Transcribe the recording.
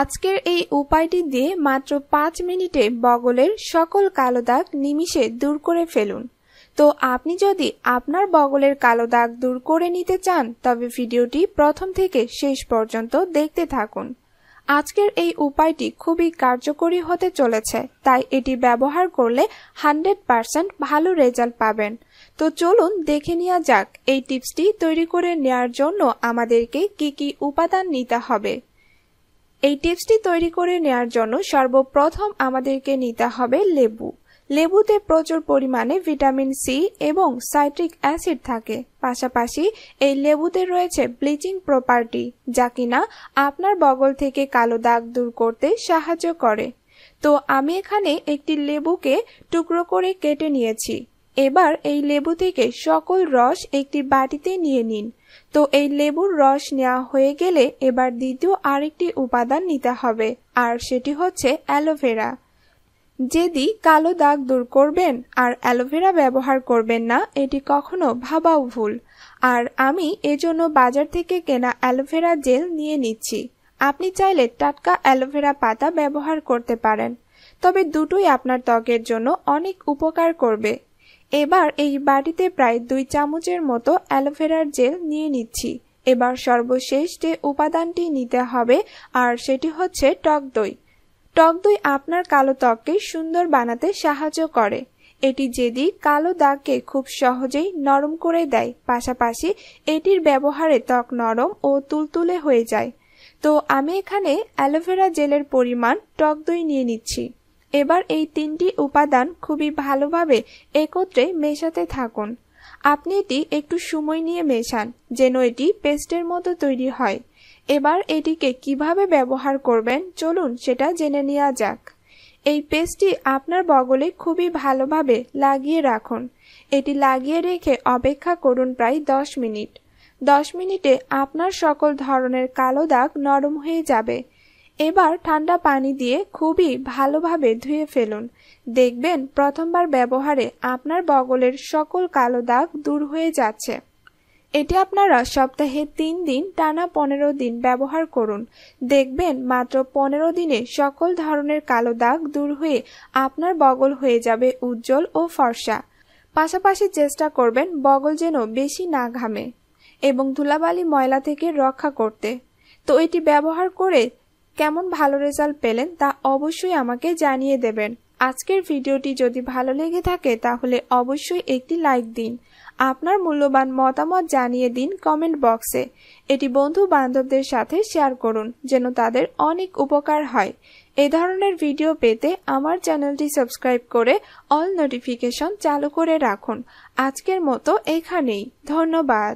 আজকের এই উপায়টি দিয়ে মাত্র পাঁচ মিনিটে বগলের সকল কালো দাগ নিমিষে দূর করে ফেলুন। তো আপনি যদি আপনার বগলের কালো দাগ দূর করে নিতে চান, তবে ভিডিওটি প্রথম থেকে শেষ পর্যন্ত দেখতে থাকুন। আজকের এই উপায়টি খুবই কার্যকরী হতে চলেছে, তাই এটি ব্যবহার করলে হান্ড্রেড পার্সেন্ট ভালো রেজাল্ট পাবেন। তো চলুন দেখে নেওয়া যাক এই টিপসটি তৈরি করে নেওয়ার জন্য আমাদেরকে কি কি উপাদান নিতে হবে। এই টিপসটি তৈরি করে নেওয়ার জন্য সর্বপ্রথম আমাদেরকে নিতে হবে লেবু। লেবুতে প্রচুর পরিমাণে ভিটামিন সি এবং সাইট্রিক অ্যাসিড থাকে। পাশাপাশি এই লেবুতে রয়েছে ব্লিচিং প্রপার্টি, যা কিনা আপনার বগল থেকে কালো দাগ দূর করতে সাহায্য করে। তো আমি এখানে একটি লেবুকে টুকরো করে কেটে নিয়েছি। এবার এই লেবু থেকে সকল রস একটি বাটিতে নিয়ে নিন। তো এই লেবুর রস নেওয়া হয়ে গেলে এবার দ্বিতীয় আরেকটি উপাদান নিতে হবে, আর সেটি হচ্ছে অ্যালোভেরা। যেদি কালো দাগ দূর করবেন আর অ্যালোভেরা ব্যবহার করবেন না, এটি কখনো ভাবাও ভুল। আর আমি এজন্য বাজার থেকে কেনা অ্যালোভেরা জেল নিয়ে নিচ্ছি। আপনি চাইলে টাটকা অ্যালোভেরা পাতা ব্যবহার করতে পারেন। তবে দুটোই আপনার ত্বকের জন্য অনেক উপকার করবে। এবার এই বাটিতে প্রায় দুই চামচের মতো অ্যালোভেরার জেল নিয়ে নিচ্ছি। এবার সর্বশেষ যে উপাদানটি নিতে হবে, আর সেটি হচ্ছে টক দই। টক দই আপনার কালো ত্বককে সুন্দর বানাতে সাহায্য করে। এটি যেদি কালো দাগকে খুব সহজেই নরম করে দেয়, পাশাপাশি এটির ব্যবহারে ত্বক নরম ও তুলতুলে হয়ে যায়। তো আমি এখানে অ্যালোভেরা জেলের পরিমাণ টক দই নিয়ে নিচ্ছি। এবার এই তিনটি উপাদান খুবই ভালোভাবে একত্রে মেশাতে থাকুন। আপনি এটি একটু সময় নিয়ে মেশান, যেন এটি পেস্টের মতো তৈরি হয়। এবার এটিকে কীভাবে ব্যবহার করবেন, চলুন সেটা জেনে নেওয়া যাক। এই পেস্টটি আপনার বগলে খুবই ভালোভাবে লাগিয়ে রাখুন। এটি লাগিয়ে রেখে অপেক্ষা করুন প্রায় দশ মিনিট। দশ মিনিটে আপনার সকল ধরনের কালো দাগ নরম হয়ে যাবে। এবার ঠান্ডা পানি দিয়ে খুবই ভালোভাবে ধুয়ে ফেলুন। দেখবেন প্রথমবার ব্যবহারে আপনার বগলের সকল কালো দাগ দূর হয়ে যাচ্ছে। এটি আপনারা সপ্তাহে তিন দিন টানা পনেরো দিন ব্যবহার করুন। দেখবেন মাত্র পনেরো দিনে সকল ধরনের কালো দাগ দূর হয়ে আপনার বগল হয়ে যাবে উজ্জ্বল ও ফর্সা। পাশাপাশি চেষ্টা করবেন বগল যেন বেশি না ঘামে এবং ধুলাবালি ময়লা থেকে রক্ষা করতে। তো এটি ব্যবহার করে কেমন ভালো রেজাল্ট পেলেন তা অবশ্যই আমাকে জানিয়ে দেবেন। আজকের ভিডিওটি যদি ভালো লেগে থাকে, তাহলে অবশ্যই একটি লাইক দিন। আপনার মূল্যবান মতামত জানিয়ে দিন কমেন্ট বক্সে। এটি বন্ধু বান্ধবদের সাথে শেয়ার করুন, যেন তাদের অনেক উপকার হয়। এ ধরনের ভিডিও পেতে আমার চ্যানেলটি সাবস্ক্রাইব করে অল নোটিফিকেশন চালু করে রাখুন। আজকের মতো এখানেই। ধন্যবাদ।